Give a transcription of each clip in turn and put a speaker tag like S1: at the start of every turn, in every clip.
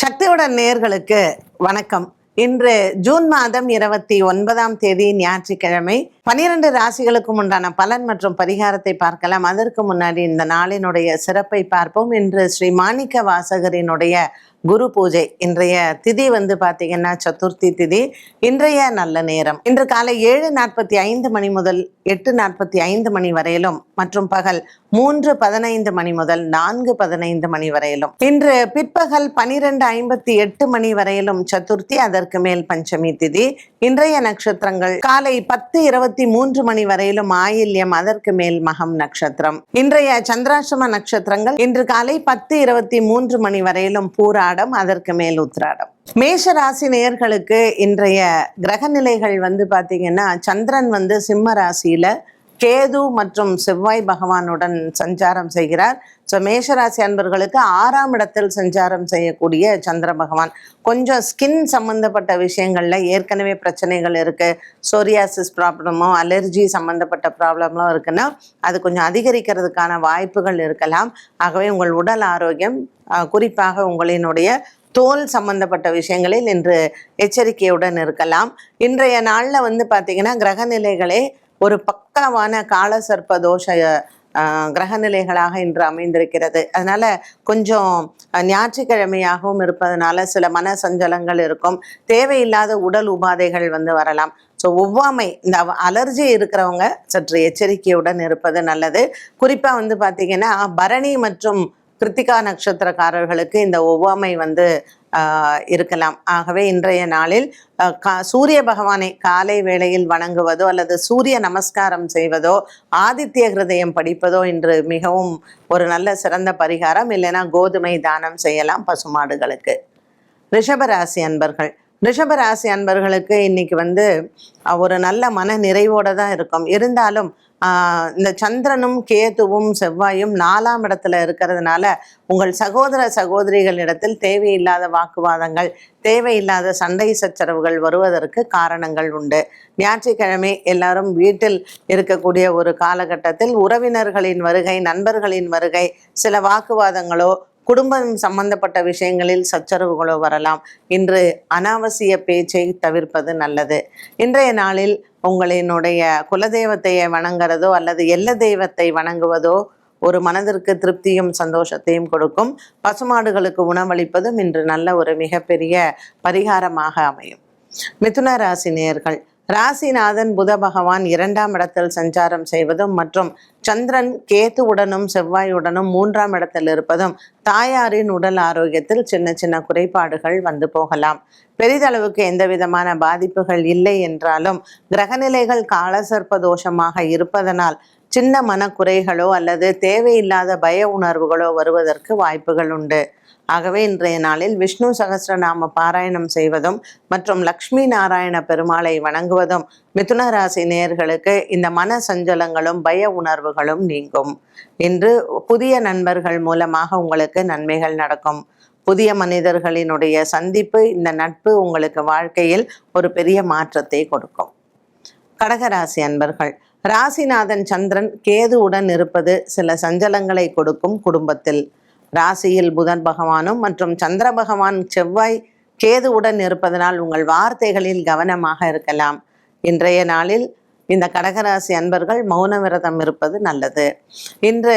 S1: சக்தியுடன் நேர்களுக்கு வணக்கம். இன்று ஜூன் மாதம் இருபத்தி ஒன்பதாம் தேதி ஞாயிற்றுக்கிழமை பனிரெண்டு ராசிகளுக்கும் உண்டான பலன் மற்றும் பரிகாரத்தை பார்க்கலாம். அதற்கு முன்னாடி இந்த நாளினுடைய சிறப்பை பார்ப்போம். இன்று ஸ்ரீ மாணிக்க வாசகரினுடைய குரு பூஜை. இன்றைய திதி வந்து பார்த்தீங்கன்னா சதுர்த்தி திதி. இன்றைய நல்ல நேரம். இன்று காலை ஏழு நாற்பத்தி ஐந்து மணி முதல் எட்டு நாற்பத்தி ஐந்து மணி வரையிலும் மற்றும் பகல் மூன்று பதினைந்து மணி முதல் நான்கு பதினைந்து மணி வரையிலும். இன்று பிற்பகல் பனிரெண்டு ஐம்பத்தி எட்டு மணி வரையிலும் சதுர்த்தி அதற்கு மேல் பஞ்சமி திதி. இன்றைய நட்சத்திரங்கள் காலை பத்து இருபத்தி மூன்று மணி வரையிலும் ஆயில்யம் அதற்கு மேல் மகம் நட்சத்திரம். இன்றைய சந்திராசிரம நட்சத்திரங்கள் இன்று காலை பத்து இருபத்தி மூன்று மணி வரையிலும் பூரா உத்திராடம் அதற்கு மேல் உத்திராடம். மேஷ ராசி நேயர்களுக்கு இன்றைய கிரக நிலைகள் வந்து பாத்தீங்கன்னா சந்திரன் வந்து சிம்ம ராசியில கேது மற்றும் செவ்வாய் பகவானுடன் சஞ்சாரம் செய்கிறார். ஸோ மேஷராசி அன்பர்களுக்கு ஆறாம் இடத்தில் சஞ்சாரம் செய்யக்கூடிய சந்திர பகவான். கொஞ்சம் ஸ்கின் சம்பந்தப்பட்ட விஷயங்கள்ல ஏற்கனவே பிரச்சனைகள் இருக்கு. சோரியாசிஸ் ப்ராப்ளமோ அலர்ஜி சம்பந்தப்பட்ட ப்ராப்ளம்லாம் இருக்குன்னா அது கொஞ்சம் அதிகரிக்கிறதுக்கான வாய்ப்புகள் இருக்கலாம். ஆகவே உங்கள் உடல் ஆரோக்கியம் குறிப்பாக உங்களினுடைய தோல் சம்பந்தப்பட்ட விஷயங்களில் இன்று எச்சரிக்கையுடன் இருக்கலாம். இன்றைய நாளில் வந்து பார்த்தீங்கன்னா கிரகநிலைகளே ஒரு பக்காவான காலசர்ப்ப தோஷ கிரகநிலைகளாக கிரக நிலைகளாக இன்று அமைந்திருக்கிறது. அதனால கொஞ்சம் ஞாயிற்றுக்கிழமையாகவும் இருப்பதனால சில மன சஞ்சலங்கள் இருக்கும். தேவையில்லாத உடல் உபாதைகள் வந்து வரலாம். ஸோ ஒவ்வாமை இந்த அலர்ஜி இருக்கிறவங்க சற்று எச்சரிக்கையுடன் இருப்பது நல்லது. குறிப்பாக வந்து பார்த்தீங்கன்னா பரணி மற்றும் கிருத்திகா நட்சத்திரக்காரர்களுக்கு இந்த ஒவ்வாமை வந்து இருக்கலாம். ஆகவே இன்றைய நாளில் கா- சூரிய பகவானை காலை வேளையில் வணங்குவதோ அல்லது சூரிய நமஸ்காரம் செய்வதோ ஆதித்ய ஹிருதயம் படிப்பதோ இன்று மிகவும் ஒரு நல்ல சிறந்த பரிகாரம். இல்லைன்னா கோதுமை தானம் செய்யலாம் பசுமாடுகளுக்கு. ரிஷபராசி அன்பர்கள் ரிஷபராசி அன்பர்களுக்கு இன்னைக்கு வந்து ஒரு நல்ல மன நிறைவோட தான் இருக்கும். இருந்தாலும் இந்த சந்திரனும் கேதுவும் செவ்வாயும் நாலாம் இடத்துல இருக்கிறதுனால உங்கள் சகோதர சகோதரிகளிடத்தில் தேவையில்லாத வாக்குவாதங்கள் தேவையில்லாத சண்டை சச்சரவுகள் வருவதற்கு காரணங்கள் உண்டு. ஞாயிற்றுக்கிழமை எல்லாரும் வீட்டில் இருக்கக்கூடிய ஒரு காலகட்டத்தில் உறவினர்களின் வருகை நண்பர்களின் வருகை சில வாக்குவாதங்களோ குடும்பம் சம்பந்தப்பட்ட விஷயங்களில் சச்சரவுகளோ வரலாம். இன்று அனாவசிய பேச்சை தவிர்ப்பது நல்லது. இன்றைய நாளில் உங்களினுடைய குலதெய்வத்தையே வணங்குறதோ அல்லது எல்ல தெய்வத்தை வணங்குவதோ ஒரு மனதிற்கு திருப்தியும் சந்தோஷத்தையும் கொடுக்கும். பசுமாடுகளுக்கு உணவளிப்பதும் இன்று நல்ல ஒரு மிகப்பெரிய பரிகாரமாக அமையும். மிதுன ராசி நேர்கள் ராசிநாதன் புத பகவான் இரண்டாம் இடத்தில் சஞ்சாரம் செய்வதும் மற்றும் சந்திரன் கேத்துவுடனும் செவ்வாயுடனும் மூன்றாம் இடத்தில் இருப்பதும் தாயாரின் உடல் ஆரோக்கியத்தில் சின்ன சின்ன குறைபாடுகள் வந்து போகலாம். பெரிதளவுக்கு எந்த விதமான பாதிப்புகள் இல்லை என்றாலும் கிரகநிலைகள் காலசர்ப்ப தோஷமாக இருப்பதனால் சின்ன மனக்குறைகளோ அல்லது தேவையில்லாத பய உணர்வுகளோ வருவதற்கு வாய்ப்புகள் உண்டு. ஆகவே இன்றைய நாளில் விஷ்ணு சகசிரநாம பாராயணம் செய்வதும் மற்றும் லக்ஷ்மி நாராயண பெருமாளை வணங்குவதும் மிதுன ராசி நேயர்களுக்கு இந்த மன சஞ்சலங்களும் பய உணர்வுகளும் நீங்கும். இன்று புதிய நண்பர்கள் மூலமாக உங்களுக்கு நன்மைகள் நடக்கும். புதிய மனிதர்களினுடைய சந்திப்பு இந்த நட்பு உங்களுக்கு வாழ்க்கையில் ஒரு பெரிய மாற்றத்தை கொடுக்கும். கடகராசி அன்பர்கள் ராசிநாதன் சந்திரன் கேதுவுடன் இருப்பது சில சஞ்சலங்களை கொடுக்கும் குடும்பத்தில். ராசியில் புதன் பகவானும் மற்றும் சந்திர பகவான் செவ்வாய் கேதுவுடன் இருப்பதனால் உங்கள் வார்த்தைகளில் கவனமாக இருக்கலாம். இன்றைய நாளில் இந்த கடகராசி அன்பர்கள் மௌன விரதம் இருப்பது நல்லது. இன்று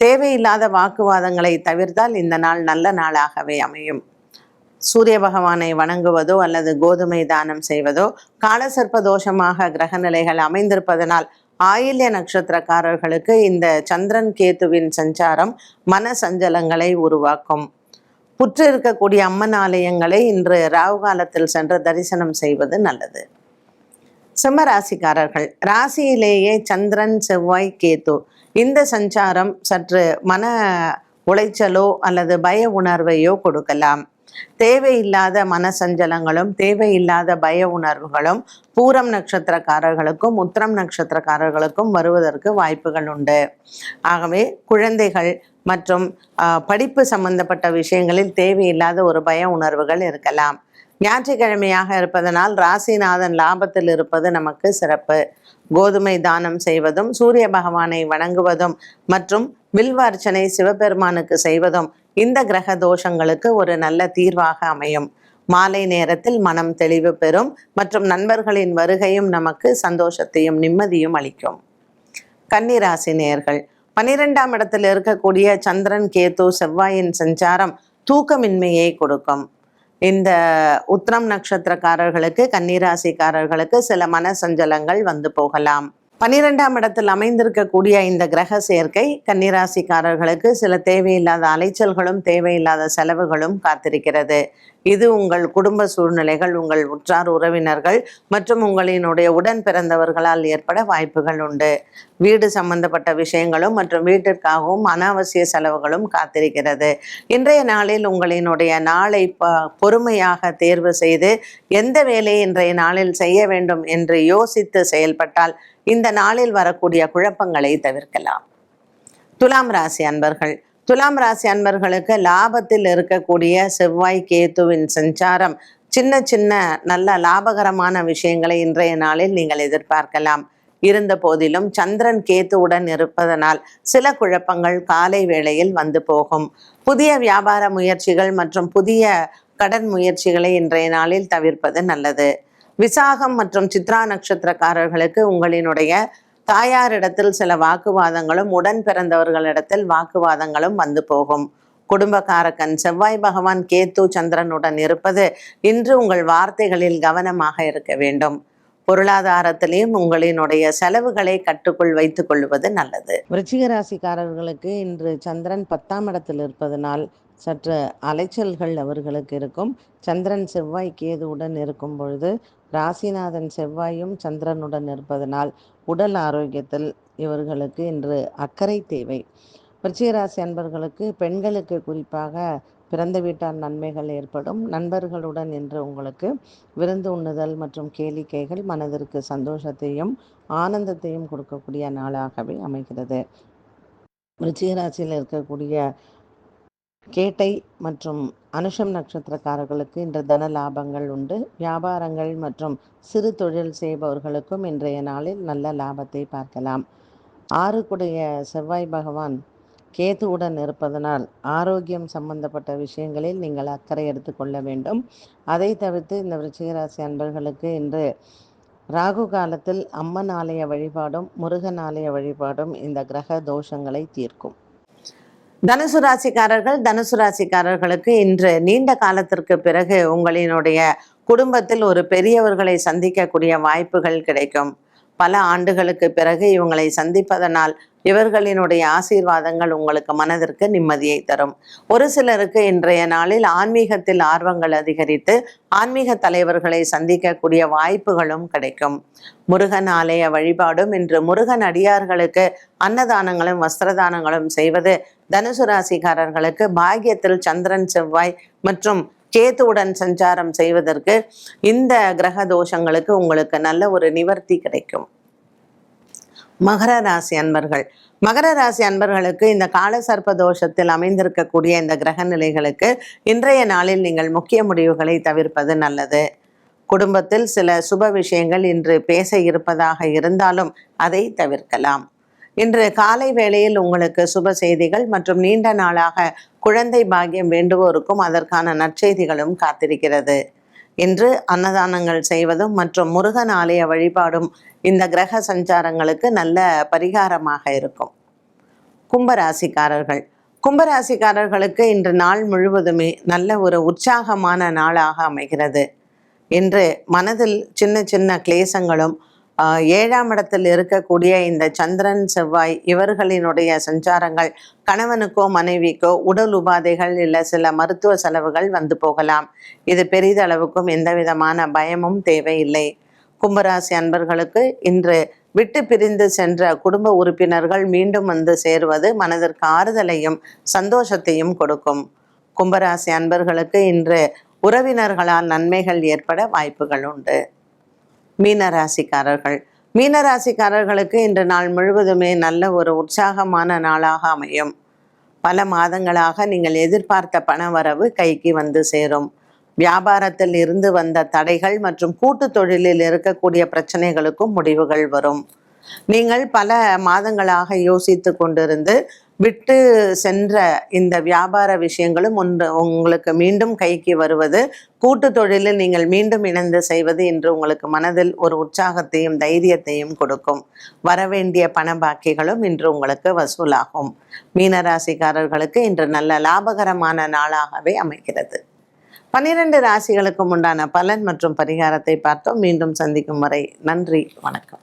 S1: தேவையில்லாத வாக்குவாதங்களை தவிர்த்தால் இந்த நாள் நல்ல நாளாகவே அமையும். சூரிய பகவானை வணங்குவதோ அல்லது கோதுமை தானம் செய்வதோ காலசர்ப்ப தோஷமாக கிரக நிலைகள் அமைந்திருப்பதனால் ஆயில்ய நட்சத்திரக்காரர்களுக்கு இந்த சந்திரன் கேத்துவின் சஞ்சாரம் மன சஞ்சலங்களை உருவாக்கும். புற்று இருக்கக்கூடிய அம்மன் ஆலயங்களை இன்று ராகு காலத்தில் சென்று தரிசனம் செய்வது நல்லது. சிம்ம ராசிக்காரர்கள் ராசியிலேயே சந்திரன் செவ்வாய் கேத்து. இந்த சஞ்சாரம் சற்று மன உளைச்சலோ அல்லது பய உணர்வையோ கொடுக்கலாம். தேவையில்லாத மனசஞ்சலங்களும் தேவையில்லாத பய உணர்வுகளும் பூரம் நட்சத்திரக்காரர்களுக்கும் உத்திரம் நட்சத்திரக்காரர்களுக்கும் வருவதற்கு வாய்ப்புகள் உண்டு. ஆகவே குழந்தைகள் மற்றும் படிப்பு சம்பந்தப்பட்ட விஷயங்களில் தேவையில்லாத ஒரு பய உணர்வுகள் இருக்கலாம். ஞாயிற்றுக்கிழமையாக இருப்பதனால் ராசிநாதன் லாபத்தில் இருப்பது நமக்கு சிறப்பு. கோதுமை தானம் செய்வதும் சூரிய பகவானை வணங்குவதும் மற்றும் வில்வார்ச்சனை சிவபெருமானுக்கு செய்வதும் இந்த கிரக தோஷங்களுக்கு ஒரு நல்ல தீர்வாக அமையும். மாலை நேரத்தில் மனம் தெளிவு பெறும் மற்றும் நண்பர்களின் வருகையும் நமக்கு சந்தோஷத்தையும் நிம்மதியும் அளிக்கும். கன்னிராசி நேர்கள். பனிரெண்டாம் இடத்தில் இருக்கக்கூடிய சந்திரன் கேத்து செவ்வாயின் சஞ்சாரம் தூக்கமின்மையை கொடுக்கும். இந்த உத்திரம் நட்சத்திரக்காரர்களுக்கு கன்னிராசிக்காரர்களுக்கு சில மன சஞ்சலங்கள் வந்து போகலாம். பனிரெண்டாம் இடத்தில் அமைந்திருக்கக்கூடிய இந்த கிரக சேர்க்கை கன்னிராசிக்காரர்களுக்கு சில தேவையில்லாத அலைச்சல்களும் தேவையில்லாத செலவுகளும் காத்திருக்கிறது. இது உங்கள் குடும்ப சூழ்நிலைகள் உங்கள் உற்றார் உறவினர்கள் மற்றும் உங்களினுடைய உடன் பிறந்தவர்களால் ஏற்பட வாய்ப்புகள் உண்டு. வீடு சம்பந்தப்பட்ட விஷயங்களும் மற்றும் வீட்டிற்காகவும் அனாவசிய செலவுகளும் காத்திருக்கிறது. இன்றைய நாளில் உங்களினுடைய நாளை ப பொறுமையாக தேர்வு செய்து எந்த வேலையை இன்றைய நாளில் செய்ய வேண்டும் என்று யோசித்து செயல்பட்டால் இந்த நாளில் வரக்கூடிய குழப்பங்களை தவிர்க்கலாம். துலாம் ராசி அன்பர்கள். துலாம் ராசி அன்பர்களுக்கு லாபத்தில் இருக்கக்கூடிய செவ்வாய் கேத்துவின் சஞ்சாரம் சின்ன சின்ன நல்ல லாபகரமான விஷயங்களை இன்றைய நாளில் நீங்கள் எதிர்பார்க்கலாம். இருந்த போதிலும் சந்திரன் கேத்துவுடன் இருப்பதனால் சில குழப்பங்கள் காலை வேளையில் வந்து போகும். புதிய வியாபார முயற்சிகள் மற்றும் புதிய கடன் முயற்சிகளை இன்றைய நாளில் தவிர்ப்பது நல்லது. விசாகம் மற்றும் சித்ரா நட்சத்திரக்காரர்களுக்கு உங்களினுடைய தாயாரிடத்தில் சில வாக்குவாதங்களும் உடன் பிறந்தவர்களிடத்தில் வாக்குவாதங்களும் வந்து போகும். குடும்பக்காரக்கன் செவ்வாய் பகவான் கேத்து சந்திரனுடன் இருப்பது இன்று உங்கள் வார்த்தைகளில் கவனமாக இருக்க வேண்டும். பொருளாதாரத்திலையும் உங்களினுடைய செலவுகளை கட்டுக்குள் வைத்துக் கொள்வது நல்லது. விருச்சிகராசிக்காரர்களுக்கு இன்று சந்திரன் பத்தாம் இடத்தில் இருப்பதனால் சற்று அலைச்சல்கள் அவர்களுக்கு இருக்கும். சந்திரன் செவ்வாய் கேதுவுடன் இருக்கும் பொழுது ராசிநாதன் செவ்வாயும் சந்திரனுடன் இருப்பதனால் உடல் ஆரோக்கியத்தில் இவர்களுக்கு இன்று அக்கறை தேவை. விருச்சிகராசி அன்பர்களுக்கு பெண்களுக்கு குறிப்பாக பிறந்த வீட்டார் நன்மைகள் ஏற்படும். நண்பர்களுடன் இன்று உங்களுக்கு விருந்து உண்ணுதல் மற்றும் கேளிக்கைகள் மனதிற்கு சந்தோஷத்தையும் ஆனந்தத்தையும் கொடுக்கக்கூடிய நாளாகவே அமைகிறது. விருச்சிகராசியில் இருக்கக்கூடிய கேட்டை மற்றும் அனுஷம் நட்சத்திரக்காரர்களுக்கு இன்று தன லாபங்கள் உண்டு. வியாபாரங்கள் மற்றும் சிறு தொழில் செய்பவர்களுக்கும் இன்றைய நாளில் நல்ல லாபத்தை பார்க்கலாம். ஆறுக்குடைய செவ்வாய் பகவான் கேதுவுடன் இருப்பதனால் ஆரோக்கியம் சம்பந்தப்பட்ட விஷயங்களில் நீங்கள் அக்கறை எடுத்துக்கொள்ள வேண்டும். அதை தவிர்த்து இந்த விருச்சிகராசி அன்பர்களுக்கு இன்று ராகு காலத்தில் அம்மன் ஆலய வழிபாடும் முருகன் ஆலய வழிபாடும் இந்த கிரக தோஷங்களை தீர்க்கும். தனுசு ராசிக்காரர்கள் தனுசு ராசிக்காரர்களுக்கு இன்று நீண்ட காலத்திற்கு பிறகு உங்களினுடைய குடும்பத்தில் ஒரு பெரியவர்களை சந்திக்கக்கூடிய வாய்ப்புகள் கிடைக்கும். பல ஆண்டுகளுக்கு பிறகு இவங்களை சந்திப்பதனால் இவர்களினுடைய ஆசீர்வாதங்கள் உங்களுக்கு மனதிற்கு நிம்மதியை தரும். ஒரு சிலருக்கு இன்றைய நாளில் ஆன்மீகத்தில் ஆர்வங்கள் அதிகரித்து ஆன்மீக தலைவர்களை சந்திக்கக்கூடிய வாய்ப்புகளும் கிடைக்கும். முருகன் ஆலய வழிபாடும் இன்று முருகன் அடியார்களுக்கு அன்னதானங்களும் வஸ்திரதானங்களும் செய்வது தனுசு ராசிக்காரர்களுக்கு பாகியத்தில் சந்திரன் செவ்வாய் மற்றும் கேத்துவுடன் சஞ்சாரம் செய்வதற்கு இந்த கிரக தோஷங்களுக்கு உங்களுக்கு நல்ல ஒரு நிவர்த்தி கிடைக்கும். மகர ராசி அன்பர்கள். மகர ராசி அன்பர்களுக்கு இந்த காலசர்ப்ப தோஷத்தில் அமைந்திருக்கக்கூடிய இந்த கிரக நிலைகளுக்கு இன்றைய நாளில் நீங்கள் முக்கிய முடிவுகளை தவிர்ப்பது நல்லது. குடும்பத்தில் சில சுப விஷயங்கள் இன்று பேச இருப்பதாக இருந்தாலும் அதை தவிர்க்கலாம். இன்று காலை வேளையில் உங்களுக்கு சுப செய்திகள் மற்றும் நீண்ட நாளாக குழந்தை பாக்கியம் வேண்டுவோருக்கும் அதற்கான நற்செய்திகளும் காத்திருக்கிறது. இன்று அன்னதானங்கள் செய்வதும் மற்றும் முருகன் ஆலய வழிபாடும் இந்த கிரக சஞ்சாரங்களுக்கு நல்ல பரிகாரமாக இருக்கும். கும்பராசிக்காரர்கள். கும்பராசிக்காரர்களுக்கு இன்று நாள் முழுவதுமே நல்ல ஒரு உற்சாகமான நாளாக அமைகிறது. இன்று மனதில் சின்ன சின்ன கிளேசங்களும் ஏழாம் இடத்தில் இருக்கக்கூடிய இந்த சந்திரன் செவ்வாய் இவர்களினுடைய சஞ்சாரங்கள் கணவனுக்கோ மனைவிக்கோ உடல் உபாதைகள் இல்லை சில மருத்துவ செலவுகள் வந்து போகலாம். இது பெரிதளவுக்கும் எந்த விதமான பயமும் தேவையில்லை. கும்பராசி அன்பர்களுக்கு இன்று விட்டு பிரிந்து சென்ற குடும்ப உறுப்பினர்கள் மீண்டும் வந்து சேருவது மனதிற்கு ஆறுதலையும் சந்தோஷத்தையும் கொடுக்கும். கும்பராசி அன்பர்களுக்கு இன்று உறவினர்களால் நன்மைகள் ஏற்பட வாய்ப்புகள் உண்டு. மீனராசிக்காரர்கள். மீனராசிக்காரர்களுக்கு இன்று நாள் முழுவதுமே நல்ல ஒரு உற்சாகமான நாளாக அமையும். பல மாதங்களாக நீங்கள் எதிர்பார்த்த பணவரவு கைக்கு வந்து சேரும். வியாபாரத்தில் இருந்து வந்த தடைகள் மற்றும் கூட்டு தொழிலில் இருக்கக்கூடிய பிரச்சனைகளுக்கும் முடிவுகள் வரும். நீங்கள் பல மாதங்களாக யோசித்து கொண்டிருந்து விட்டு சென்ற இந்த வியாபார விஷயங்களும் ஒன்று உங்களுக்கு மீண்டும் கைக்கு வருவது கூட்டு தொழிலில் நீங்கள் மீண்டும் இணைந்து செய்வது இன்று உங்களுக்கு மனதில் ஒரு உற்சாகத்தையும் தைரியத்தையும் கொடுக்கும். வரவேண்டிய பண பாக்கிகளும் இன்று உங்களுக்கு வசூலாகும். மீனராசிக்காரர்களுக்கு இன்று நல்ல லாபகரமான நாளாகவே அமைகிறது. பன்னிரண்டு ராசிகளுக்கும் உண்டான பலன் மற்றும் பரிகாரத்தை பார்த்தோம். மீண்டும் சந்திக்கும் வரை நன்றி வணக்கம்.